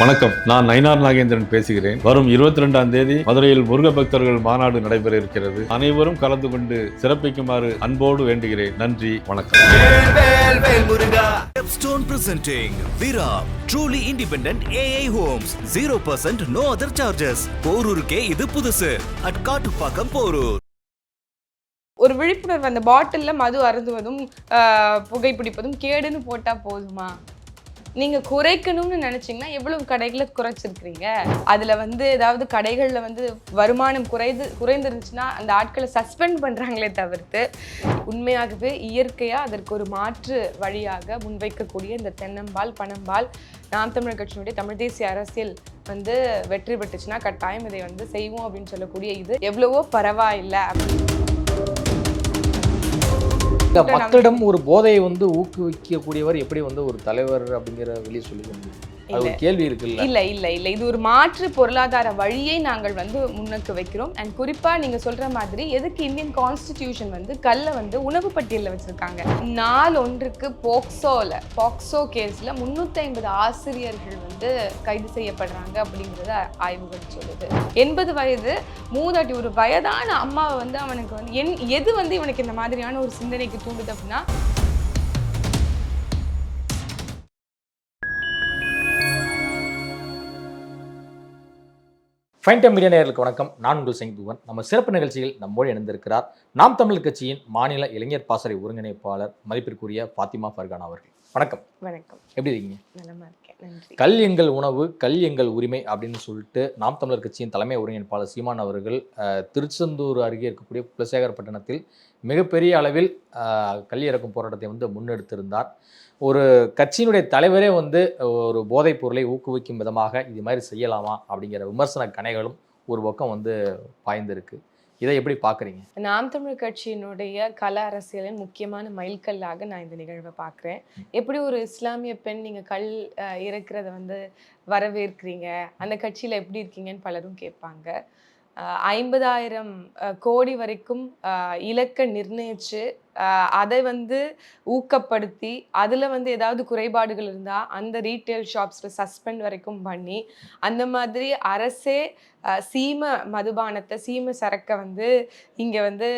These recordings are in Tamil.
வணக்கம். நான் நயினார் நாகேந்திரன் பேசுகிறேன். வரும் இருபத்தி ரெண்டாம் தேதி மதுரையில் முருக பக்தர்கள் மாநாடு நடைபெற இருக்கிறது அனைவரும் கலந்து கொண்டு சிறப்பிக்குமாறு அன்போடு வேண்டுகிறேன். நன்றி வணக்கம். வேல் வேல் வேல் முருகா Stone presenting Vira truly independent AI homes. 0% no other charges. போரூருக்கே இது புதுசு. At காட்டுப்பாக்கம் போரூர் ஒரு விழிப்புணர்வு அந்த பாட்டில்ல மது அருந்துவதும் புகைப்பிடிப்பதும் கேடுன்னு போட்டா போதுமா? நீங்க குறைக்கணும்னு நினைச்சீங்கன்னா எவ்வளவு கடைகளை குறைச்சிருக்கிறீங்க? அதுல வந்து ஏதாவது கடைகள்ல வந்து வருமானம் குறைந்து குறைந்துருந்துச்சுன்னா அந்த ஆட்களை சஸ்பெண்ட் பண்றாங்களே தவிர்த்து உண்மையாகவே இயற்கையா அதற்கு ஒரு மாற்று வழியாக முன்வைக்கக்கூடிய இந்த தென்னம்பால் பணம்பால் நாம் தமிழர் கட்சியினுடைய தமிழ் தேசிய அரசியல் வந்து வெற்றி பெற்றுச்சுன்னா கட்டாயம் இதை வந்து செய்வோம் அப்படின்னு சொல்லக்கூடிய இது எவ்வளவோ பரவாயில்லை அப்படின்னு. மக்களிடம் ஒரு போதையை வந்து ஊக்குவிக்கக்கூடியவர் எப்படி வந்து ஒரு தலைவர் அப்படிங்கிற வெளியே சொல்லிக்க முடியும் ஒரு கேள்வி இருக்குல்ல? இல்ல இல்ல இல்ல. இது ஒரு மாற்று பொருளாதார வழியை நாங்கள் வந்து முன்னுக்கு வைக்கிறோம். அண்ட் குறிப்பா நீங்க சொல்ற மாதிரி எதுக்கு இந்தியன் கான்ஸ்டிடியூஷன் வந்து கல்லை வந்து உணவு பட்டியலில் வச்சிருக்காங்க? நாள் ஒன்றுக்கு போக்சோல போக்சோ கேஸ்ல முன்னூத்தி ஐம்பது ஆசிரியர்கள் வந்து கைது செய்யப்படுறாங்க அப்படிங்கறத ஆய்வுகள் சொல்லுது. எண்பது வயது மூதாட்டி ஒரு வயதான அம்மாவை வந்து அவனுக்கு வந்து என் எது வந்து இவனுக்கு இந்த மாதிரியான ஒரு சிந்தனைக்கு தூண்டுது அப்படின்னா ஃபைன் டைம் மீடியா வணக்கம். நான் உங்கள் சிங் புவன் நம்ம சிறப்பு நிகழ்ச்சியில் நம்மோடு இணைந்திருக்கிறார் நாம் தமிழ் கட்சியின் மாநில இளைஞர் பாசறை ஒருங்கிணைப்பாளர் மதிப்பிற்குரிய ஃபாத்திமா ஃபர்கானா அவர்கள். வணக்கம். வணக்கம். எப்படி இருக்கீங்க? கல் எங்கள் உணவு கல் எங்கள் உரிமை அப்படின்னு சொல்லிட்டு நாம் தமிழர் கட்சியின் தலைமை ஒருங்கிணைப்பாளர் சீமான் அவர்கள் திருச்செந்தூர் அருகே இருக்கக்கூடிய குலசேகரப்பட்டினத்தில் மிகப்பெரிய அளவில் கல் இறக்கும் போராட்டத்தை வந்து முன்னெடுத்திருந்தார். ஒரு கட்சியினுடைய தலைவரே வந்து ஒரு போதைப் பொருளை ஊக்குவிக்கும் விதமாக இது மாதிரி செய்யலாமா அப்படிங்கிற விமர்சன கணைகளும் ஒரு பக்கம் வந்து பாய்ந்திருக்கு. இதை எப்படி பார்க்குறீங்க? நாம் தமிழ் கட்சியினுடைய கல அரசியலின் முக்கியமான மைல்கல்லாக நான் இந்த நிகழ்வை பார்க்குறேன். எப்படி ஒரு இஸ்லாமிய பெண் நீங்கள் கல் அஹ், வந்து வரவேற்கிறீங்க? அந்த கட்சியில் எப்படி இருக்கீங்கன்னு பலரும் கேட்பாங்க. அஹ், ஐம்பதாயிரம் கோடி வரைக்கும் அஹ், இலக்கை நிர்ணயிச்சு அஹ், அதை வந்து ஊக்கப்படுத்தி அதில் வந்து ஏதாவது குறைபாடுகள் இருந்தால் அந்த ரீட்டைல் ஷாப்ஸில் சஸ்பெண்ட் வரைக்கும் பண்ணி அந்த மாதிரி அரசே சீம மதுபானத்தை சீம சரக்கை வந்து இங்கே வந்து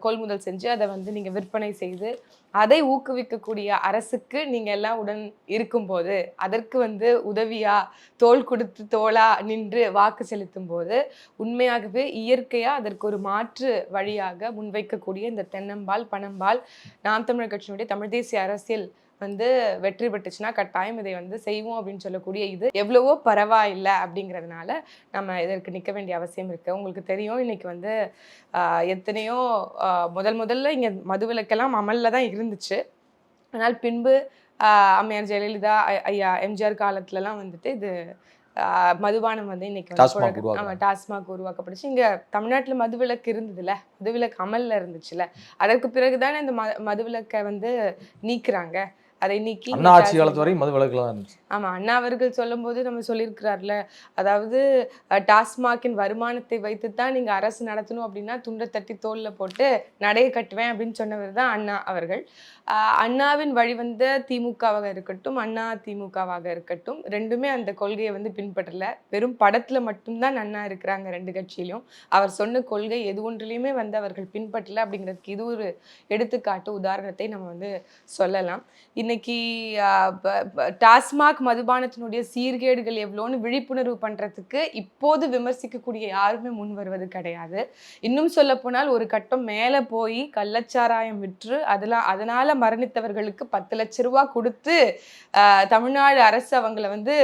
கொள்முதல் செஞ்சு அதை வந்து நீங்கள் விற்பனை செய்து அதை ஊக்குவிக்கக்கூடிய அரசுக்கு நீங்கள் எல்லாம் உடன் இருக்கும்போது அதற்கு வந்து உதவியாக தோள் கொடுத்து தோளாக நின்று வாக்கு செலுத்தும் போது உண்மையாகவே இயற்கையாக அதற்கு ஒரு மாற்று வழியாக முன்வைக்கக்கூடிய இந்த தென்னம்பால் பணம்பால் நாம் தமிழர் கட்சியினுடைய தமிழ் தேசிய அரசியல் வந்து வெற்றி பெற்றுச்சுன்னா கட்டாயம் இதை வந்து செய்வோம் அப்படின்னு சொல்லக்கூடிய இது எவ்வளவோ பரவாயில்லை அப்படிங்கிறதுனால நம்ம இதற்கு நிற்க வேண்டிய அவசியம் இருக்கு. உங்களுக்கு தெரியும் இன்னைக்கு வந்து எத்தனையோ முதல் முதல்ல இங்கே மதுவிலக்கெல்லாம் அமலில் தான் இருந்துச்சு. ஆனால் பின்பு ஆஹ், அம்மையார் ஜெயலலிதா ஐயா எம்ஜிஆர் காலத்துலலாம் வந்துட்டு இது மதுபானம் வந்து இன்னைக்கு வந்து டாஸ்மாக் உருவாக்கப்பட்டுச்சு. இங்க தமிழ்நாட்டுல மதுவிலக்கு இருந்ததுல மதுவிலக்கு அமல்ல இருந்துச்சுல அதற்கு பிறகுதானே இந்த ம மதுவிலக்கை வந்து நீக்குறாங்க. அதை நீக்கி அண்ணா ஆட்சி காலத்து வரையும் மது விலக்குலாம் இருந்துச்சு. ஆமா அண்ணா அவர்கள் சொல்லும்போது நம்ம சொல்லியிருக்கிறார்ல அதாவது டாஸ்மாகின் வருமானத்தை வைத்து தான் நீங்க அரசு நடத்தணும் அப்படின்னா துண்டை தட்டி தோல்ல போட்டு நடைய கட்டுவேன் அப்படின்னு சொன்னவர் தான் அண்ணா அவர்கள். அண்ணாவின் வழி வந்த திமுகவாக இருக்கட்டும் அண்ணா திமுகவாக இருக்கட்டும் ரெண்டுமே அந்த கொள்கையை வந்து பின்பற்றல. வெறும் படத்துல மட்டும்தான் அண்ணா இருக்கிறாங்க ரெண்டு கட்சியிலும். அவர் சொன்ன கொள்கை எது ஒன்றிலையுமே வந்து அவர்கள் பின்பற்றல அப்படிங்கிறதுக்கு இது ஒரு எடுத்துக்காட்டு உதாரணத்தை நம்ம வந்து சொல்லலாம். இன்னைக்கு டாஸ்மாக் மதுபானத்தினுடைய சீர்கேடுகள் எவ்வளோன்னு விழிப்புணர்வு பண்ணுறதுக்கு இப்போது விமர்சிக்கக்கூடிய யாருமே முன் வருவது கிடையாது. இன்னும் சொல்ல போனால் ஒரு கட்டம் மேலே போய் கள்ளச்சாராயம் விற்று அதெல்லாம் அதனால் மரணித்தவர்களுக்கு பத்து லட்ச ரூபா கொடுத்து தமிழ்நாடு அரசு அவங்கள வந்து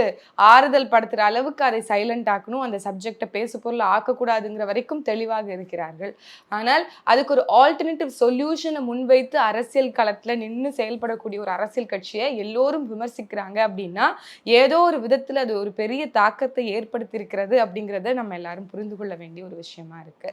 ஆறுதல் படுத்துகிற அளவுக்கு அதை சைலண்ட் ஆக்கணும். அந்த சப்ஜெக்டை பேசு பொருள் ஆக்கக்கூடாதுங்கிற வரைக்கும் தெளிவாக இருக்கிறார்கள். ஆனால் அதுக்கு ஒரு ஆல்டர்னேட்டிவ் சொல்யூஷனை முன்வைத்து அரசியல் களத்தில் நின்று செயல்படக்கூடிய ஒரு அரசியல் கட்சியை எல்லோரும் விமர்சிக்கிறாங்க அப்படின்னா ஏதோ ஒரு விதத்துல அது ஒரு பெரிய தாக்கத்தை ஏற்படுத்தியிருக்கிறது அப்படிங்கிறத நம்ம எல்லாரும் புரிந்து கொள்ள வேண்டிய ஒரு விஷயமா இருக்கு.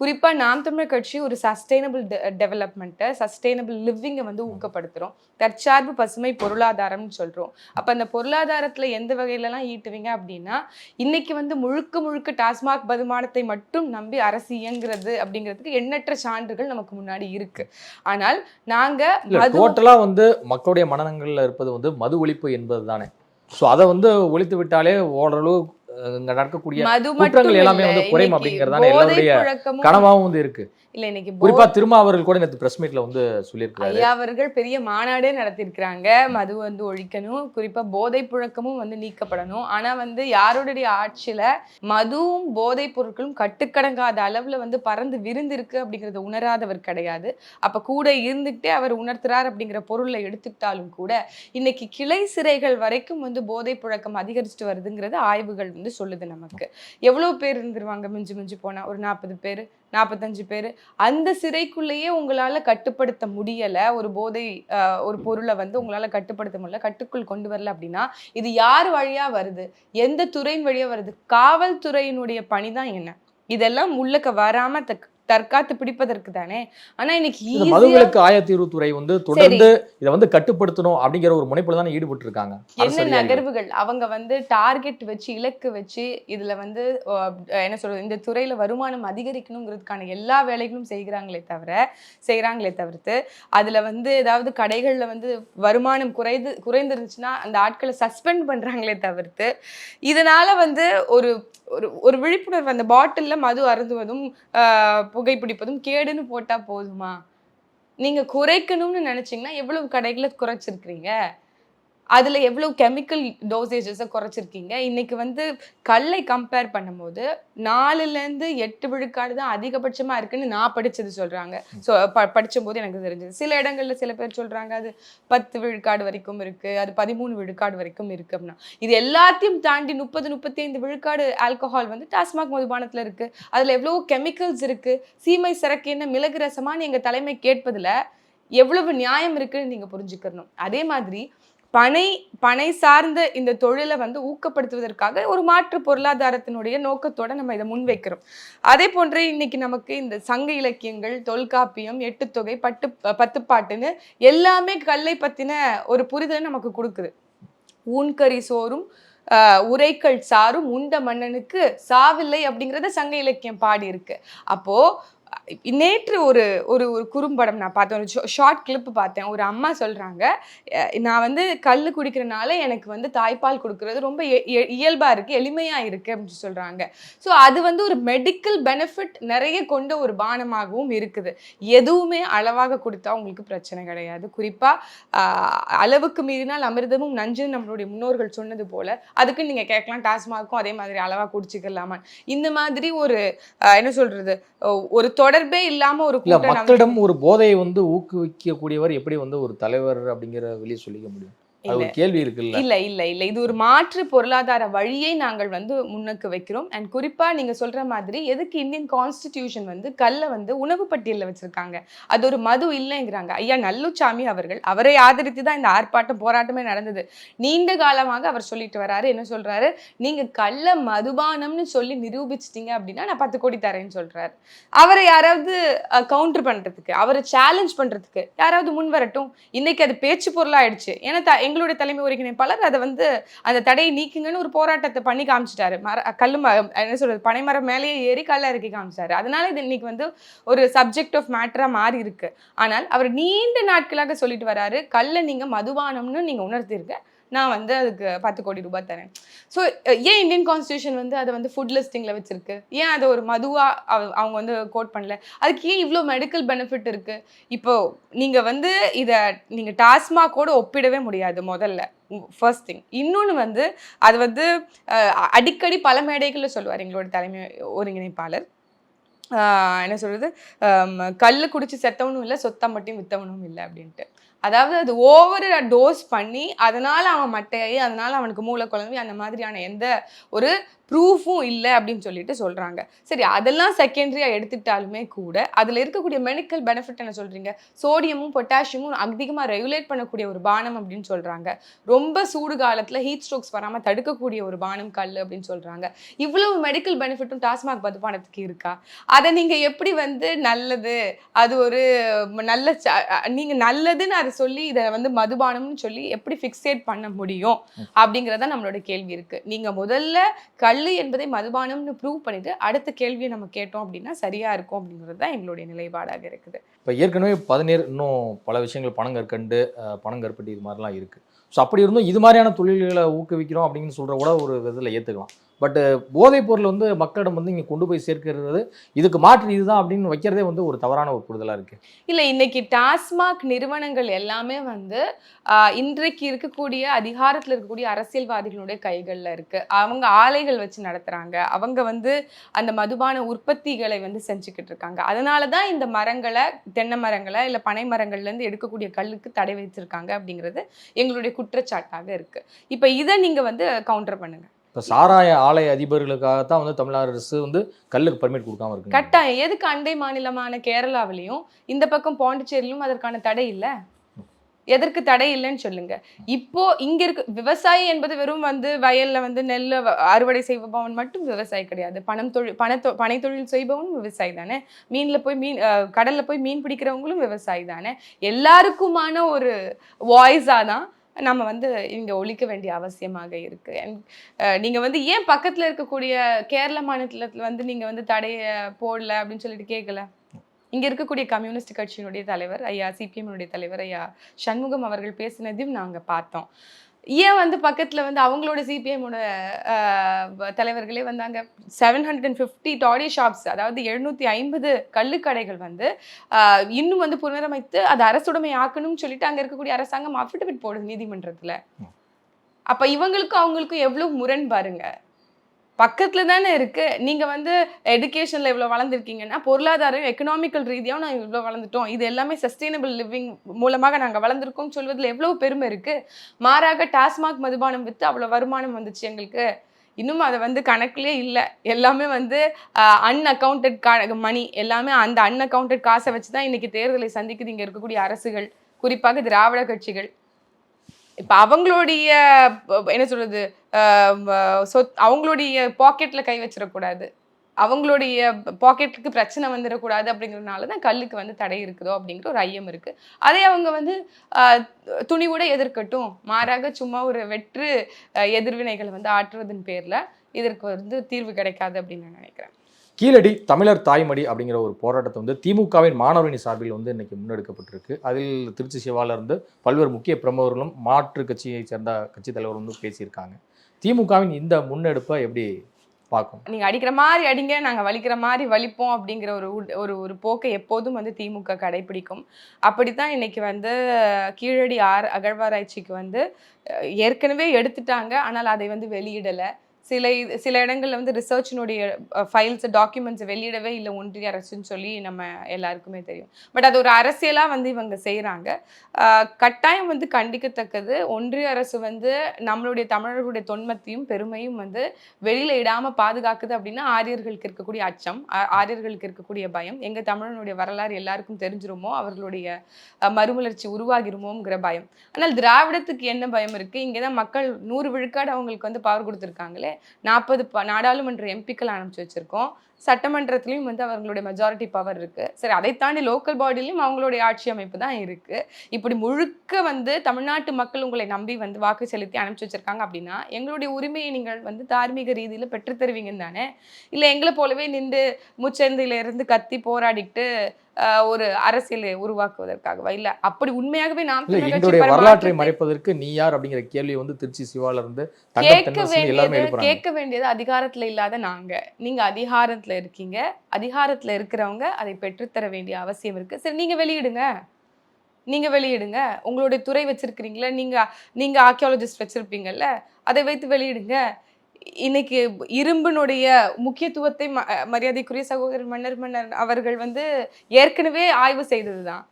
குறிப்பா நாம் தமிழர் கட்சி ஒரு சஸ்டைனபிள் டெவலப்மெண்ட்டை சஸ்டைனபிள் லிவிங்கை வந்து ஊக்கப்படுத்துறோம். தற்சார்பு பசுமை பொருளாதாரம்னு சொல்றோம். அப்ப அந்த பொருளாதாரத்துல எந்த வகையிலலாம் ஈட்டுவீங்க அப்படின்னா இன்னைக்கு வந்து முழுக்க முழுக்க டாஸ்மாக் மதுபானத்தை மட்டும் நம்பி அரசு இயங்குறது அப்படிங்கிறதுக்கு எண்ணற்ற சான்றுகள் நமக்கு முன்னாடி இருக்கு. ஆனால் நாங்க இல்ல மது டோட்டலா வந்து மக்களுடைய மனநங்களில் இருப்பது வந்து மது ஒழிப்பு என்பது தானே ஸோ அதை வந்து ஒழித்து விட்டாலே ஓரளவு நடக்கக்கூடிய குற்றங்கள் எல்லாமே. வந்து குறையும் இன்னைக்கு அப்படிங்கறதுதானே போதைப் எல்லாருடைய கனவாவும் வந்து இருக்கு இல்ல இன்னைக்கு குறிப்பா திருமா அவர்கள் கூட நேற்று பிரஸ் மீட்ல வந்து சொல்லியிருக்காரு ஐயா அவர்கள் பெரிய மாநாடே நடத்தியிருக்கிறாங்க. மது வந்து ஒழிக்கணும். குறிப்பா போதை புழக்கமும் வந்து நீக்கப்படணும். ஆனா வந்து யாருடைய ஆட்சியில மதுவும் போதைப் பொருட்களும் கட்டுக்கடங்காத அளவுல வந்து பறந்து விருந்திருக்கு அப்படிங்கறத உணராதவர் கிடையாது. அப்ப கூட இருந்துகிட்டே அவர் உணர்த்துறார் அப்படிங்கிற பொருளை எடுத்துக்கிட்டாலும் கூட இன்னைக்கு கிளை சிறைகள் வரைக்கும் வந்து போதைப் புழக்கம் அதிகரிச்சுட்டு வருதுங்கிறது ஆய்வுகள் வந்து சொல்லுது நமக்கு. எவ்வளவு பேர் இருந்துருவாங்க? மிஞ்சி மிஞ்சி போனா ஒரு நாற்பது பேர்? நாற்பத்தஞ்சு பேர். அந்த சிறைக்குள்ளேயே உங்களால கட்டுப்படுத்த முடியல. ஒரு போதை ஆஹ், ஒரு பொருளை வந்து உங்களால கட்டுப்படுத்த முடியல. கட்டுக்குள் கொண்டு வரல அப்படின்னா இது யார் வழியா வருது? எந்த துறையின் வழியா வருது? காவல்துறையினுடைய பணிதான் என்ன? இதெல்லாம் உள்ளக்க வராம தக்- தற்காத்து பிடிப்பதற்கு தானே? ஆனா இன்னைக்கு மதுவிலக்கு ஆயத்தீர்வுத்துறை வந்து தொடர்ந்து இதை வந்து கட்டுப்படுத்தணும் அப்படிங்கிற ஒரு முனைப்புல தானே ஈடுபட்டு இருக்காங்க என்ன நகர்வுகள்? அவங்க வந்து டார்கெட் வச்சு இலக்கு வச்சு இதுல வந்து என்ன சொல்றது இந்த துறையில வருமானம் அதிகரிக்கணுங்கிறதுக்கான எல்லா வேலைகளும் செய்கிறாங்களே தவிர செய்கிறாங்களே தவிர்த்து அதுல வந்து ஏதாவது கடைகள்ல வந்து வருமானம் குறைந்து குறைந்துருந்துச்சுன்னா அந்த ஆட்களை சஸ்பெண்ட் பண்றாங்களே தவிர்த்து இதனால வந்து ஒரு ஒரு ஒரு விழிப்புணர்வு அந்த பாட்டில்ல மது அருந்துவதும் புகைப்பிடிப்பதும் கேடுன்னு போட்டா போதுமா? நீங்க குறைக்கணும்னு நினைச்சீங்கன்னா எவ்வளவு கடைகளை குறைச்சிருக்கிறீங்க? அதில் எவ்வளோ கெமிக்கல் டோசேஜஸை குறைச்சிருக்கீங்க? இன்றைக்கி வந்து கல்லை கம்பேர் பண்ணும்போது நாலுலேருந்து எட்டு விழுக்காடு தான் அதிகபட்சமாக இருக்குன்னு நான் படித்தது சொல்கிறாங்க ஸோ ப படித்தபோது எனக்கு தெரிஞ்சது. சில இடங்களில் சில பேர் சொல்கிறாங்க அது பத்து விழுக்காடு வரைக்கும் இருக்குது அது பதிமூணு விழுக்காடு வரைக்கும் இருக்குது அப்படின்னா. இது எல்லாத்தையும் தாண்டி முப்பது முப்பத்தி ஐந்து விழுக்காடு ஆல்கஹால் வந்து டாஸ்மாக் மதுபானத்தில் இருக்குது அதில் எவ்வளோ கெமிக்கல்ஸ் இருக்குது சீமை சரக்கு என்ன? மிளகு ரசமான்னு எங்கள் தலைமை கேட்பதில் எவ்வளவு நியாயம் இருக்குன்னு நீங்கள் புரிஞ்சுக்கணும். அதே மாதிரி பனை பனை சார்ந்த இந்த தொழிலை வந்து ஊக்கப்படுத்துவதற்காக ஒரு மாற்று பொருளாதாரத்தினுடைய நோக்கத்தோட நம்ம இதை முன்வைக்கிறோம். அதே போன்றே இன்னைக்கு நமக்கு இந்த சங்க இலக்கியங்கள் தொல்காப்பியம் எட்டுத்தொகை பட்டு பத்துப்பாட்டுன்னு எல்லாமே கல்லை பத்தின ஒரு புரிதலை நமக்கு கொடுக்குது. ஊன்கறி சோறும் ஆஹ், உரைக்கல் சாரும் உண்ட மன்னனுக்கு சாவில்லை அப்படிங்கறத சங்க இலக்கியம் பாடி இருக்கு அப்போ நேற்று ஒரு ஒரு ஒரு குறும்படம் நான் பார்த்தேன். ஒரு ஷார்ட் கிளிப் பார்த்தேன். ஒரு அம்மா சொல்றாங்க நான் வந்து கல் குடிக்கிறனால எனக்கு வந்து தாய்ப்பால் கொடுக்கறது ரொம்ப இயல்பாக இருக்குது இயல்பா இருக்கு எளிமையா இருக்கு அப்படின்னு சொல்றாங்க. ஸோ அது வந்து ஒரு மெடிக்கல் பெனிஃபிட் நிறைய கொண்ட ஒரு பானமாகவும் இருக்குது. எதுவுமே அளவாக கொடுத்தா உங்களுக்கு பிரச்சனை கிடையாது. குறிப்பா ஆஹ், அளவுக்கு மீறினால் அமிர்தமும் நஞ்சுன்னு நம்மளுடைய முன்னோர்கள் சொன்னது போல அதுக்கு நீங்க கேட்கலாம் டாஸ்மாக்கும் அதே மாதிரி அளவா குடிச்சிக்கலாமான் இந்த மாதிரி ஒரு என்ன சொல்றது ஒரு தொடர் தொடர்பே இல்லாம ஒரு மக்களிடம் ஒரு போதையை வந்து ஊக்குவிக்கக்கூடியவர் எப்படி வந்து ஒரு தலைவர் அப்படிங்கிற வெளியே சொல்லிக்க முடியும்? ஒரு கேள்வி இருக்குல்ல? இல்ல இல்ல இல்ல. இது ஒரு மாற்று பொருளாதார வழியை நாங்கள் வந்து முன்னுக்கு வைக்கிறோம். அண்ட் குறிப்பா நீங்க சொல்ற மாதிரி எதுக்கு இந்தியன் கான்ஸ்டிடியூஷன் வந்து கல்லை வந்து உணவு பட்டியலில் வச்சிருக்காங்க? அது ஒரு மது இல்லைங்கிறாங்க. ஐயா நல்லுச்சாமி அவர்கள் அவரை ஆதரித்து தான் இந்த ஆர்ப்பாட்டம் போராட்டமே நடந்தது. நீண்ட காலமாக அவர் சொல்லிட்டு வராரு. என்ன சொல்றாரு? நீங்க கள்ள மதுபானம்னு சொல்லி நிரூபிச்சிட்டீங்க அப்படின்னா நான் பத்து கோடி தரேன்னு சொல்றாரு. அவரை யாராவது கவுண்டர் பண்றதுக்கு அவரை சேலஞ்ச் பண்றதுக்கு யாராவது முன் வரட்டும் இன்னைக்கு அது பேச்சு பொருளாயிடுச்சு. ஏன்னா எங்களுடைய தலைமை ஒருங்கிணைப்பாளர் அதை வந்து அந்த தடையை நீக்குங்கன்னு ஒரு போராட்டத்தை பண்ணி காமிச்சிட்டாரு. மர கல் ம- என்ன சொல்றது பனைமரம் மேலேயே ஏறி கல்ல இறக்கி காமிச்சாரு. அதனால இது இன்னைக்கு வந்து ஒரு சப்ஜெக்ட் ஆஃப் மேட்டரா மாறி இருக்கு. ஆனால் அவர் நீண்ட நாட்களாக சொல்லிட்டு வராரு கல்லை நீங்க மதுபானம்னு நீங்க உணர்த்திருக்க நான் வந்து அதுக்கு பத்து கோடி ரூபாய் தரேன். ஸோ ஏன் இந்தியன் கான்ஸ்டியூஷன் வந்து அதை வந்து ஃபுட் லிஸ்டிங்கில் வச்சிருக்கு? ஏன் அதை ஒரு மதுவாக அவ- அவங்க வந்து கோட் பண்ணல? அதுக்கு ஏன் இவ்வளோ மெடிக்கல் பெனிஃபிட் இருக்குது இப்போ நீங்கள் வந்து இதை நீங்கள் டாஸ்மா கூட ஒப்பிடவே முடியாது முதல்ல. ஃபர்ஸ்ட் திங் இன்னொன்று வந்து அது வந்து அடிக்கடி பல மேடைகளில் சொல்லுவார் எங்களோட தலைமை ஒருங்கிணைப்பாளர். என்ன சொல்கிறது கல் குடிச்சு செத்தவனும் இல்லை சொத்தம் மட்டும் வித்தவனும் இல்லை அப்படின்ட்டு. அதாவது அது ஓவர் டோஸ் பண்ணி அதனால் அவன் மட்டையாகி அதனால் அவனுக்கு மூளை குழம்பி அந்த மாதிரியான எந்த ஒரு ப்ரூஃபும் இல்லை அப்படின்னு சொல்லிட்டு சொல்கிறாங்க சரி அதெல்லாம் செகண்டரியாக எடுத்துக்கிட்டாலுமே கூட அதில் இருக்கக்கூடிய மெடிக்கல் பெனிஃபிட் என்ன சொல்கிறீங்க சோடியமும் பொட்டாசியமும் அதிகமாக ரெகுலேட் பண்ணக்கூடிய ஒரு பானம் அப்படின்னு சொல்கிறாங்க ரொம்ப சூடு காலத்தில் ஹீட் ஸ்ட்ரோக்ஸ் வராமல் தடுக்கக்கூடிய ஒரு பானம் கல் அப்படின்னு சொல்கிறாங்க இவ்வளவு மெடிக்கல் பெனிஃபிட்டும் டாஸ்மாக் மதுபானத்துக்கு இருக்கா? அதை நீங்கள் எப்படி வந்து நல்லது அது ஒரு நல்ல நீங்கள் நல்லதுன்னு அதை சொல்லி இதை வந்து மதுபானம்னு சொல்லி எப்படி ஃபிக்ஸேட் பண்ண முடியும் அப்படிங்கிறத நம்மளோட கேள்வி இருக்கு. நீங்க முதல்ல கல் என்பதை மதுபானம்னு ப்ரூவ் பண்ணிட்டு அடுத்த கேள்வியை நம்ம கேட்டோம் அப்படின்னா சரியா இருக்கும் அப்படிங்கிறது தான் எங்களுடைய நிலைப்பாடாக இருக்குது. இப்போ ஏற்கனவே பதினேழு இன்னும் பல விஷயங்கள் பணங்கற்கண்டு அஹ், இது மாதிரிலாம் இருக்கு. ஸோ அப்படி இருந்தும் இது மாதிரியான தொழில்களை ஊக்குவிக்கிறோம் அப்படின்னு சொல்கிற கூட ஒரு விதத்தில் ஏற்றுக்கலாம் பட்டு போதைப் பொருள் வந்து மக்களிடம் வந்து இங்கே கொண்டு போய் சேர்க்கிறது இதுக்கு மாற்று இதுதான் அப்படின்னு வைக்கிறதே வந்து ஒரு தவறான ஒரு புரிதலாக இருக்குது இல்லை இன்னைக்கு டாஸ்மாக் நிறுவனங்கள் எல்லாமே வந்து இன்றைக்கு இருக்கக்கூடிய அதிகாரத்தில் இருக்கக்கூடிய அரசியல்வாதிகளுடைய கைகளில் இருக்குது அவங்க ஆலைகள் வச்சு நடத்துகிறாங்க அவங்க வந்து அந்த மதுபான உற்பத்திகளை வந்து செஞ்சுக்கிட்டு இருக்காங்க. அதனால தான் இந்த மரங்களை தென்னை மரங்களை இல்லை பனை மரங்கள்லேருந்து எடுக்கக்கூடிய கல்லுக்கு தடை வச்சிருக்காங்க அப்படிங்கிறது எங்களுடைய குற்றச்சாட்டாக இருக்குது இப்போ இதை நீங்கள் வந்து கவுண்டர் பண்ணுங்கள் இப்போ சாராய ஆலை அதிபர்களுக்காகத்தான் வந்து தமிழ்நாடு அரசு வந்து கல்லுக்கு பர்மிட் கொடுக்காம இருக்கு கட்டாயம். எதுக்கு அண்டை மாநிலமான கேரளாவிலையும் இந்த பக்கம் பாண்டிச்சேரியிலும் அதற்கான தடை இல்லை? எதற்கு தடை இல்லைன்னு சொல்லுங்க. இப்போ இங்க இருக்கு விவசாயி என்பது வெறும் வந்து வயல்ல வந்து நெல் அறுவடை செய்பவன் மட்டும் விவசாயி கிடையாது. பணம் தொழில் பண பனை தொழில் செய்பவனும் விவசாயி தானே. மீன்ல போய் மீன் கடல்ல போய் மீன் பிடிக்கிறவங்களும் விவசாயி தானே. எல்லாருக்குமான ஒரு வாய்ஸா தான் நம்ம வந்து இங்கே ஒழிக்க வேண்டிய அவசியமாக இருக்கு. And, அஹ், நீங்க வந்து ஏன் பக்கத்துல இருக்கக்கூடிய கேரள மாநிலத்துல வந்து நீங்க வந்து தடையை போடல அப்படின்னு சொல்லிட்டு கேட்கல இங்க இருக்கக்கூடிய கம்யூனிஸ்ட் கட்சியினுடைய தலைவர் ஐயா சிபிஎம்னுடைய தலைவர் ஐயா சண்முகம் அவர்கள் பேசினதையும் நாங்க பார்த்தோம். ஏன் வந்து பக்கத்துல வந்து அவங்களோட சிபிஎம்மோட தலைவர்களே வந்தாங்க? Seven hundred and fifty toddy shops அதாவது எழுநூத்தி ஐம்பது கள்ளுக்கடைகள் வந்து இன்னும் வந்து புனரமைத்து அது அரசுடைமை ஆக்கணும்னு சொல்லிட்டு அங்க இருக்கக்கூடிய அரசாங்கம் அஃபிடவிட் போடுது நீதிமன்றத்துல. அப்ப இவங்களுக்கும் அவங்களுக்கும் எவ்வளவு முரண் பாருங்க? பக்கத்தில் தானே இருக்குது நீங்கள் வந்து எடுகேஷனில் இவ்வளோ வளர்ந்துருக்கீங்கன்னா பொருளாதாரம் எக்கனாமிக்கல் ரீதியாகவும் நாங்கள் இவ்வளோ வளர்ந்துட்டோம். இது எல்லாமே சஸ்டைனபிள் லிவிங் மூலமாக நாங்கள் வளர்ந்துருக்கோம் சொல்வதில் எவ்வளோ பெருமை இருக்குது மாறாக டாஸ்மாக் மதுபானம் விற்று அவ்வளோ வருமானம் வந்துச்சு எங்களுக்கு. இன்னும் அதை வந்து கணக்குலேயே இல்லை. எல்லாமே வந்து அன்அக்கௌண்டட் மணி எல்லாமே அந்த அன்அக்கௌண்டட் காசை வச்சு தான் இன்றைக்கி தேர்தலை சந்திக்குது. இங்கே இருக்கக்கூடிய அரசுகள் குறிப்பாக திராவிட கட்சிகள். இப்போ அவங்களுடைய என்ன சொல்றது சொத் அவங்களுடைய பாக்கெட்ல கை வச்சிடக்கூடாது. அவங்களுடைய பாக்கெட்டுக்கு பிரச்சனை வந்துடக்கூடாது அப்படிங்கிறதுனால தான் கல்லுக்கு வந்து தடை இருக்குதோ அப்படிங்கிற ஒரு ஐயம் இருக்கு. அதே அவங்க வந்து துணிவோட எதிர்க்கட்டும். மாறாக சும்மா ஒரு வெற்று எதிர்வினைகளை வந்து ஆற்றுவதன் பேர்ல இதற்கு வந்து தீர்வு கிடைக்காது அப்படின்னு நான் நினைக்கிறேன். கீழடி தமிழர் தாய்மடி அப்படிங்கிற ஒரு போராட்டத்தை வந்து திமுகவின் மாணவரணி சார்பில் வந்து இன்னைக்கு முன்னெடுக்கப்பட்டிருக்கு. அதில் திருச்சி சிவாலிருந்து பல்வேறு முக்கிய பிரமுகர்களும் மாற்று கட்சியை சேர்ந்த கட்சி தலைவர் வந்து பேசியிருக்காங்க. திமுகவின் இந்த முன்னெடுப்பை எப்படி பார்க்கும்? நீங்க அடிக்கிற மாதிரி அடிங்க நாங்க வலிக்கிற மாதிரி வலிப்போம் அப்படிங்கிற ஒரு ஒரு ஒரு போக்கை எப்போதும் வந்து திமுக கடைபிடிக்கும். அப்படித்தான் இன்னைக்கு வந்து கீழடி ஆர் அகழ்வாராய்ச்சிக்கு வந்து ஏற்கனவே எடுத்துட்டாங்க ஆனால் அதை வந்து வெளியிடலை. சில இது- சில இடங்களில் வந்து ரிசர்ச்சினுடைய ஃபைல்ஸ் டாக்குமெண்ட்ஸ் வெளியிடவே இல்லை ஒன்றிய அரசுன்னு சொல்லி நம்ம எல்லாருக்குமே தெரியும். பட் அது ஒரு அரசியலாக வந்து இவங்க செய்கிறாங்க கட்டாயம் வந்து கண்டிக்கத்தக்கது ஒன்றிய அரசு வந்து நம்மளுடைய தமிழர்களுடைய தொன்மத்தையும் பெருமையும் வந்து வெளியில இடாமல் பாதுகாக்குது அப்படின்னா ஆரியர்களுக்கு இருக்கக்கூடிய அச்சம் ஆ- ஆரியர்களுக்கு இருக்கக்கூடிய பயம் எங்க தமிழனுடைய வரலாறு எல்லாருக்கும் தெரிஞ்சிருமோ அவர்களுடைய மறுமலர்ச்சி உருவாகிருமோங்கிற பயம். ஆனால் திராவிடத்துக்கு என்ன பயம் இருக்கு? இங்கதான் மக்கள் நூறு விழுக்காடு அவங்களுக்கு வந்து பவர் கொடுத்துருக்காங்களே. நாற்பது நாடாளுமன்ற எம்பிக்கள் அனுப்பிச்சு வச்சிருக்கோம். சட்டமன்றத்திலையும் வந்து அவங்களுடைய மெஜாரிட்டி பவர் இருக்கு. சரி அதை தாண்டி லோக்கல் பாடியிலையும் அவங்களுடைய ஆட்சி அமைப்பு தான் இருக்கு. இப்படி முழுக்க வந்து தமிழ்நாட்டு மக்கள் உங்களை நம்பி வந்து வாக்கு செலுத்தி அனுப்பிச்சு வச்சிருக்காங்க அப்படின்னா எங்களுடைய உரிமையை நீங்கள் வந்து தார்மீக ரீதியில பெற்றுத் தருவீங்கன்னு தானே? இல்லை எங்களை போலவே நின்று முச்சந்தில இருந்து கத்தி போராடிட்டு ஒரு அரசியலை உருவாக்குவதற்காகவா? இல்ல அப்படி உண்மையாகவே நாம் எங்களுடைய வரலாற்றை மறைப்பதற்கு நீ யார் அப்படிங்கிற கேள்வி வந்து திருச்சி சிவால இருந்து கேட்க வேண்டியது கேட்க வேண்டியது அதிகாரத்துல இல்லாத நாங்க. நீங்க அதிகாரத்துல இருக்கீங்க. அதிகாரத்துல இருக்கிறவங்க அதை பெற்றுத்தர வேண்டிய அவசியம் இருக்கு. சரி நீங்க வெளியிடுங்க. நீங்கள் வெளியிடுங்க. உங்களுடைய துறை வச்சிருக்கிறீங்களா நீங்க நீங்க ஆர்கியாலஜிஸ்ட் வச்சிருப்பீங்கல்ல அதை வைத்து வெளியிடுங்க. இன்னைக்கு இரும்பினுடைய முக்கியத்துவத்தை ம- மரியாதைக்குரிய சகோதரர் மன்னர் மன்னர் அவர்கள் வந்து ஏற்கனவே ஆய்வு செய்தது தான்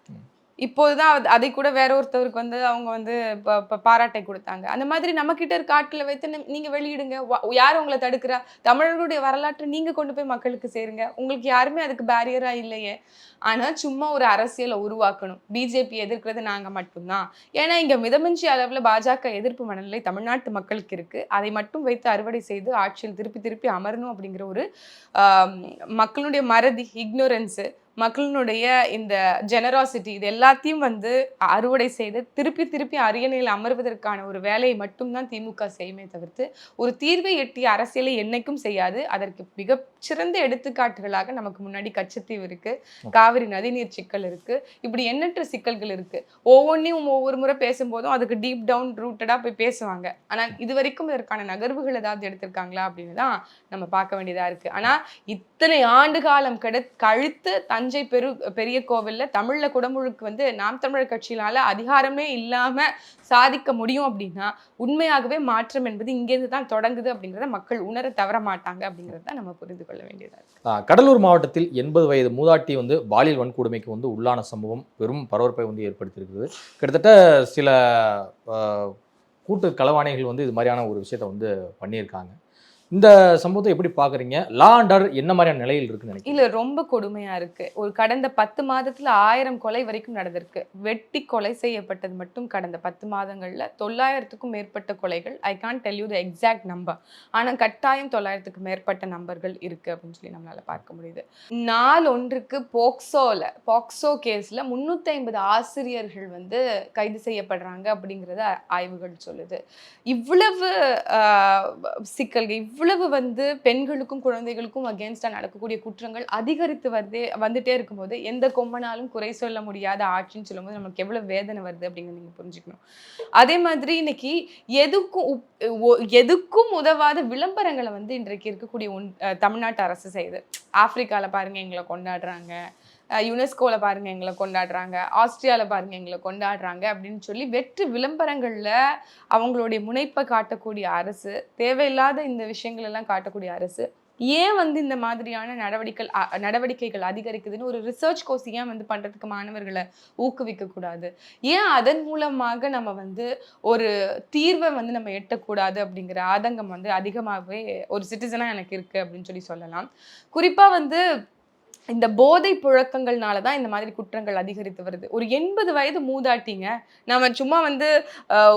இப்போதுதான் அது- அதை கூட வேற ஒருத்தவருக்கு வந்து அவங்க வந்து பாராட்டை கொடுத்தாங்க. அந்த மாதிரி நம்ம கிட்ட இருக்க ஆட்களை வைத்து நீங்க வெளியிடுங்க. யார் உங்களை தடுக்கிறா? தமிழர்களுடைய வரலாற்றை நீங்க கொண்டு போய் மக்களுக்கு சேருங்க. உங்களுக்கு யாருமே அதுக்கு பேரியரா இல்லையே. ஆனா சும்மா ஒரு அரசியலை உருவாக்கணும். பிஜேபி எதிர்க்கிறது நாங்க மட்டும்தான். ஏன்னா இங்க மிதமிஞ்சி அளவுல பாஜக எதிர்ப்பு மனநிலை தமிழ்நாட்டு மக்களுக்கு இருக்கு. அதை மட்டும் வைத்து அறுவடை செய்து ஆட்சியில் திருப்பி திருப்பி அமரணும் அப்படிங்கிற ஒரு மக்களுடைய மறதி இக்னோரன்ஸு மக்களினுடைய இந்த ஜெனராசிட்டி இது எல்லாத்தையும் வந்து அறுவடை செய்து திருப்பி திருப்பி அரியணையில் அமர்வதற்கான ஒரு வேலையை மட்டும்தான் திமுக செய்யுமே தவிர்த்து ஒரு தீர்வை எட்டிய அரசியலை என்னைக்கும் செய்யாது. அதற்கு மிக சிறந்த எடுத்துக்காட்டுகளாக நமக்கு முன்னாடி கச்சத்தீவு இருக்கு காவிரி நதிநீர் சிக்கல் இருக்கு இப்படி எண்ணற்ற சிக்கல்கள் இருக்கு. ஒவ்வொன்றையும் ஒவ்வொரு முறை பேசும்போதும் அதுக்கு டீப் டவுன் ரூட்டடா போய் பேசுவாங்க. ஆனால் இது வரைக்கும் இதற்கான நகர்வுகள் ஏதாவது எடுத்திருக்காங்களா அப்படின்னு தான் நம்ம பார்க்க வேண்டியதா இருக்கு. ஆனா இத்தனை ஆண்டு காலம் கெடு கழித்து தஞ்சை பெரு பெரிய கோவில்ல தமிழ்ல குடமுழுக்கு வந்து நாம் தமிழர் கட்சியினால அதிகாரமே இல்லாம சாதிக்க முடியும் அப்படின்னா உண்மையாகவே மாற்றம் என்பது இங்கேருந்து தான் தொடங்குது அப்படிங்கிறத மக்கள் உணர தவற மாட்டாங்க அப்படிங்கிறத தான் நம்ம புரிந்து கொள்ள வேண்டியதா கடலூர் மாவட்டத்தில் எண்பது வயது மூதாட்டி வந்து பாலியல் வன்கொடுமைக்கு வந்து உள்ளான சம்பவம் பெரும் பரபரப்பை வந்து ஏற்படுத்தியிருக்கிறது. கிட்டத்தட்ட சில கூட்டு களவாணிகள் வந்து இது மாதிரியான ஒரு விஷயத்த வந்து பண்ணியிருக்காங்க. இந்த சம்பவத்தை எப்படி பாக்குறீங்க? லா அண்ட் என்ன மாதிரியான நிலையில் இருக்குன்னு நினைக்கிறீங்க? இல்ல ரொம்ப கொடுமையா இருக்கு. ஒரு கடந்த பத்து மாதத்துல ஆயிரம் கொலை வரைக்கும் நடந்திருக்கு. வெட்டி கொலை செய்யப்பட்டது மட்டும் கடந்த பத்து மாதங்கள்ல. தொள்ளாயிரத்துக்கும் மேற்பட்ட கொலைகள். I can tell you the exact number ஆனா கட்டாயம் தொள்ளாயிரத்துக்கு மேற்பட்ட நம்பர்கள் இருக்கு அப்படின்னு சொல்லி நம்மளால பார்க்க முடியுது. நாள் ஒன்றுக்கு போக்சோல போக்சோ கேஸ்ல முன்னூத்தி ஐம்பது ஆசிரியர்கள் வந்து கைது செய்யப்படுறாங்க அப்படிங்கறத ஆய்வுகள் சொல்லுது. இவ்வளவு சிக்கல்கள் இவ்வளவு வந்து பெண்களுக்கும் குழந்தைகளுக்கும் அகேன்ஸ்டாக நடக்கக்கூடிய குற்றங்கள் அதிகரித்து வருதே வந்துட்டே இருக்கும்போது எந்த கொம்பனாலும் குறை சொல்ல முடியாத ஆட்சின்னு சொல்லும்போது நமக்கு எவ்வளவு வேதனை வருது அப்படிங்கிறத நீங்கள் புரிஞ்சுக்கணும். அதே மாதிரி இன்னைக்கு எதுக்கும் எதுக்கும் உதவாத விளம்பரங்களை வந்து இன்றைக்கு இருக்கக்கூடிய ஒன் தமிழ்நாட்டு அரசு செய்யுது ஆப்பிரிக்காவில் பாருங்க எங்களை கொண்டாடுறாங்க. யுனெஸ்கோவில் பாருங்க எங்களை கொண்டாடுறாங்க ஆஸ்திரியாவில் பாருங்க எங்களை கொண்டாடுறாங்க அப்படின்னு சொல்லி வெற்று விளம்பரங்களில் அவங்களுடைய முனைப்பை காட்டக்கூடிய அரசு தேவையில்லாத இந்த விஷயங்கள் எல்லாம் காட்டக்கூடிய அரசு ஏன் வந்து இந்த மாதிரியான நடவடிக்கை அ- நடவடிக்கைகள் அதிகரிக்குதுன்னு ஒரு ரிசர்ச் கோர்ஸ் ஏன் வந்து பண்ணுறதுக்கு மாணவர்களை ஊக்குவிக்க கூடாது ஏன் அதன் மூலமாக நம்ம வந்து ஒரு தீர்வை வந்து நம்ம எட்டக்கூடாது அப்படிங்கிற ஆதங்கம் வந்து அதிகமாகவே ஒரு சிட்டிசனாக எனக்கு இருக்குது அப்படின்னு சொல்லி சொல்லலாம். குறிப்பாக வந்து இந்த போதை புழக்கங்கள்னால தான் இந்த மாதிரி குற்றங்கள் அதிகரித்து வருது. ஒரு எண்பது வயது மூதாட்டிங்க நம்ம சும்மா வந்து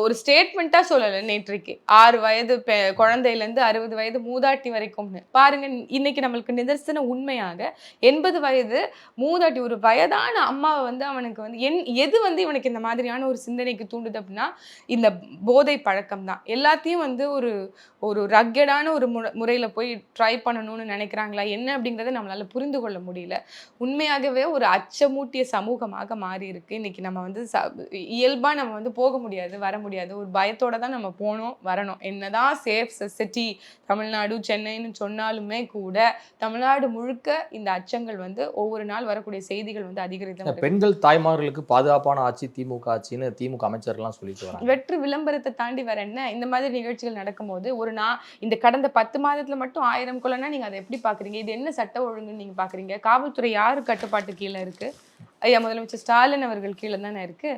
ஒரு ஸ்டேட்மெண்ட்டாக சொல்லலை நேற்றைக்கு. ஆறு வயது பெ குழந்தையிலேருந்து அறுபது வயது மூதாட்டி வரைக்கும்னு. பாருங்க இன்னைக்கு நம்மளுக்கு நிதர்சன உண்மையாக எண்பது வயது மூதாட்டி ஒரு வயதான அம்மாவை வந்து அவனுக்கு வந்து என் எது வந்து இவனுக்கு இந்த மாதிரியான ஒரு சிந்தனைக்கு தூண்டுது அப்படின்னா இந்த போதை பழக்கம் தான். எல்லாத்தையும் வந்து ஒரு ஒரு ரக்கடான ஒரு முறையில் போய் ட்ரை பண்ணணும்னு நினைக்கிறாங்களா என்ன அப்படிங்கிறத நம்மளால புரிந்து கொள்ள முடியும். முடியல. உண்மையாகவே ஒரு அச்சமூட்டிய சமூகமாக மாறி இருக்கு இன்னைக்கு நம்ம வந்து இயல்பாக நம்ம வந்து போக முடியாது வர முடியாது. ஒரு பயத்தோட தான் நம்ம போகணும் வரணும். என்னதான் சேஃப் சொசைட்டி தமிழ்நாடு சென்னைன்னு சொன்னாலுமே கூட தமிழ்நாடு முழுக்க இந்த அச்சங்கள் வந்து ஒவ்வொரு நாள் வரக்கூடிய செய்திகள் வந்து அதிகரித்து. பெண்கள் தாய்மார்களுக்கு பாதுகாப்பான ஆட்சி திமுக ஆட்சின்னு திமுக அமைச்சர்லாம் சொல்லிட்டு வராங்க. வெற்று விளம்பரத்தை தாண்டி வேற என்ன? இந்த மாதிரி நிகழ்ச்சிகள் நடக்கும்போது ஒரு நா இந்த கடந்த பத்து மாதத்துல மட்டும் ஆயிரம் கொலைனா நீங்க அதை எப்படி பாக்குறீங்க? இது என்ன சட்ட ஒழுங்குன்னு நீங்க பாக்குறீங்க? காவல்துறை யாரு கட்டுப்பாட்டு கீழே இருக்கு. ஐயா முதலமைச்சர் ஸ்டாலின் அவர்கள் கீழே தானே இருக்கு.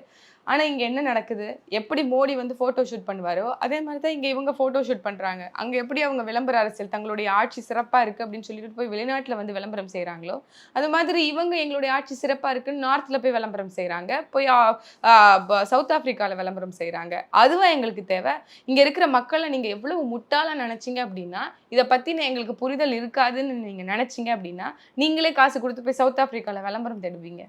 ஆனால் இங்கே என்ன நடக்குது? எப்படி மோடி வந்து ஃபோட்டோ ஷூட் பண்ணுவாரோ அதே மாதிரி தான் இங்கே இவங்க ஃபோட்டோ ஷூட் பண்றாங்க. அங்கே எப்படி அவங்க விளம்பர அரசியல் தங்களுடைய ஆட்சி சிறப்பாக இருக்கு அப்படின்னு சொல்லிட்டு போய் வெளிநாட்டில் வந்து விளம்பரம் செய்கிறாங்களோ அது மாதிரி இவங்க எங்களுடைய ஆட்சி சிறப்பாக இருக்குன்னு நார்த்தில் போய் விளம்பரம் செய்கிறாங்க போய் சவுத் ஆஃப்ரிக்காவில் விளம்பரம் செய்கிறாங்க அதுவா எங்களுக்கு தேவை. இங்கே இருக்கிற மக்களை நீங்கள் எவ்வளவு முட்டாளாக நினச்சிங்க அப்படின்னா இதை பத்தின எங்களுக்கு புரிதல் இருக்காதுன்னு நீங்கள் நினச்சிங்க அப்படின்னா நீங்களே காசு கொடுத்து போய் சவுத் ஆஃப்ரிக்காவில் விளம்பரம் தேடுவீங்க.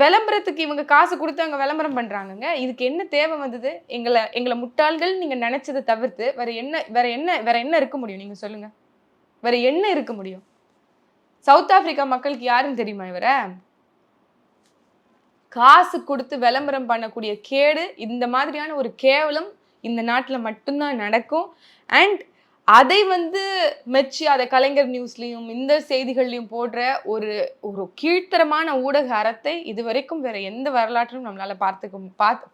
விளம்பரத்துக்கு இவங்க காசு கொடுத்து அங்கே விளம்பரம் பண்ணுறாங்கங்க இதுக்கு என்ன தேவை வந்தது? எங்களை எங்களை முட்டாள்கள் நீங்கள் நினச்சதை தவிர்த்து வேற என்ன வேற என்ன வேற என்ன இருக்க முடியும்? நீங்கள் சொல்லுங்கள் வேற என்ன இருக்க முடியும்? சவுத் ஆப்பிரிக்கா மக்களுக்கு யாருன்னு தெரியுமா இவரை? காசு கொடுத்து விளம்பரம் பண்ணக்கூடிய கேடு இந்த மாதிரியான ஒரு கேவலம் இந்த நாட்டில் மட்டும்தான் நடக்கும். அண்ட் அதை வந்து மெச்சி அதை கலைஞர் நியூஸ்லயும் இந்த செய்திகள்லயும் போடுற ஒரு ஒரு கீழ்த்தரமான ஊடக அறத்தை இதுவரைக்கும் வேற எந்த வரலாற்றும் நம்மளால பார்த்துக்க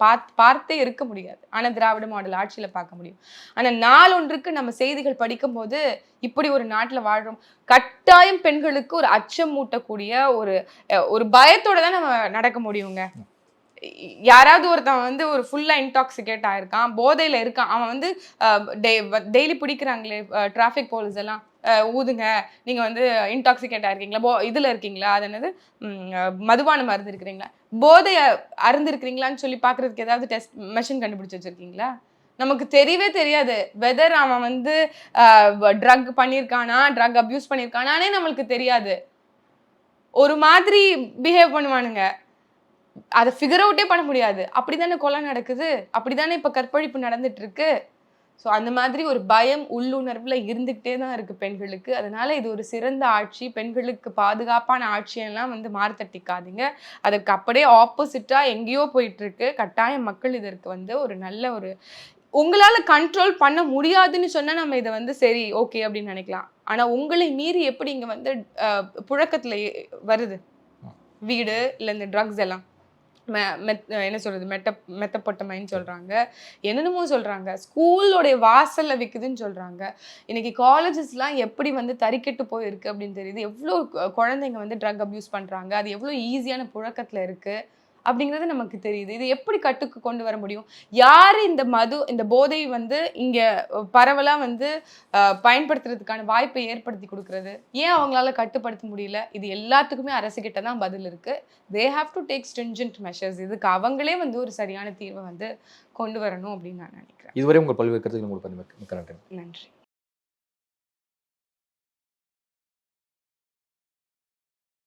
பார்த்து பார்த்தே இருக்க முடியாது. ஆனா திராவிட மாடல் ஆட்சியில பார்க்க முடியும். ஆனா நாளொன்றுக்கு நம்ம செய்திகள் படிக்கும்போது இப்படி ஒரு நாட்டுல வாழ்றோம். கட்டாயம் பெண்களுக்கு ஒரு அச்சம் மூட்டக்கூடிய ஒரு அஹ், ஒரு பயத்தோட தான் நம்ம நடக்க முடியுங்க. யாராவது ஒருத்தன் வந்து ஒரு ஃபுல்லாக இன்டாக்சிகேட் ஆயிருக்கான் போதையில் இருக்கான் அவன் வந்து டெய்லி பிடிக்கிறாங்களே டிராஃபிக் போலீஸ் எல்லாம் ஊதுங்க நீங்கள் வந்து இன்டாக்சிகேட் ஆயிருக்கீங்களா போ இதில் இருக்கீங்களா அது என்னது மதுபானம் அருந்திருக்கிறீங்களா போதையை அருந்திருக்கிறீங்களான்னு சொல்லி பார்க்குறதுக்கு ஏதாவது டெஸ்ட் மெஷின் கண்டுபிடிச்சி வச்சிருக்கீங்களா? நமக்கு தெரியவே தெரியாது வெதர் அவன் வந்து ட்ரக் பண்ணியிருக்கானா ட்ரக் அப்யூஸ் பண்ணியிருக்கானானே நம்மளுக்கு தெரியாது. ஒரு மாதிரி பிஹேவ் பண்ணுவானுங்க. அதை ஃபிகர் அவுட்டே பண்ண முடியாது. அப்படிதானே கொலை நடக்குது? அப்படிதானே இப்போ கற்பழிப்பு நடந்துட்டு இருக்கு ஸோ அந்த மாதிரி ஒரு பயம் உள்ளுணர்வுல இருந்துகிட்டே தான் இருக்கு பெண்களுக்கு. அதனால இது ஒரு சிறந்த ஆட்சி. பெண்களுக்கு பாதுகாப்பான ஆட்சியெல்லாம் வந்து மாறுதட்டிக்காதீங்க அதுக்கு அப்படியே ஆப்போசிட்டா எங்கேயோ போயிட்டு இருக்கு கட்டாய மக்கள் இதற்கு வந்து ஒரு நல்ல ஒரு உங்களால கண்ட்ரோல் பண்ண முடியாதுன்னு சொன்னா நம்ம இதை வந்து சரி ஓகே அப்படின்னு நினைக்கலாம். ஆனா உங்களை மீறி எப்படி இங்க வந்து அஹ், புழக்கத்துல வருது? வீடு இல்ல இந்த ட்ரக்ஸ் எல்லாம்? என்ன சொல்றது மெட்ட மெத்தப்பட்டமைன்னு சொல்றாங்க. என்னென்னமோ சொல்றாங்க. ஸ்கூலோடைய வாசல்ல விற்குதுன்னு சொல்றாங்க. இன்னைக்கு காலேஜஸ்லாம் எப்படி வந்து தறிக்கெட்டு போயிருக்கு அப்படின்னு தெரியுது. எவ்வளோ குழந்தைங்க வந்து ட்ரக் அப்யூஸ் பண்றாங்க. அது எவ்வளோ ஈஸியான புழக்கத்துல இருக்கு. அப்படிங்கிறது நமக்கு தெரியுது. இது எப்படி கட்டுக்கு கொண்டு வர முடியும்? யார் இந்த மது இந்த போதை வந்து இங்க பரவலா வந்து பயன்படுத்துறதுக்கான வாய்ப்பை ஏற்படுத்தி கொடுக்கறது? ஏன் அவங்களால கட்டுப்படுத்த முடியல? இது எல்லாத்துக்குமே அரசு கிட்ட தான் பதில் இருக்கு. They have to take stringent measures இதுக்கு அவங்களே வந்து ஒரு சரியான தீர்வை வந்து கொண்டு வரணும் அப்படின்னு நான் நினைக்கிறேன். இதுவரை உங்கள் பல்வேறு கருத்துக்கள் உங்களுக்கு நன்றி.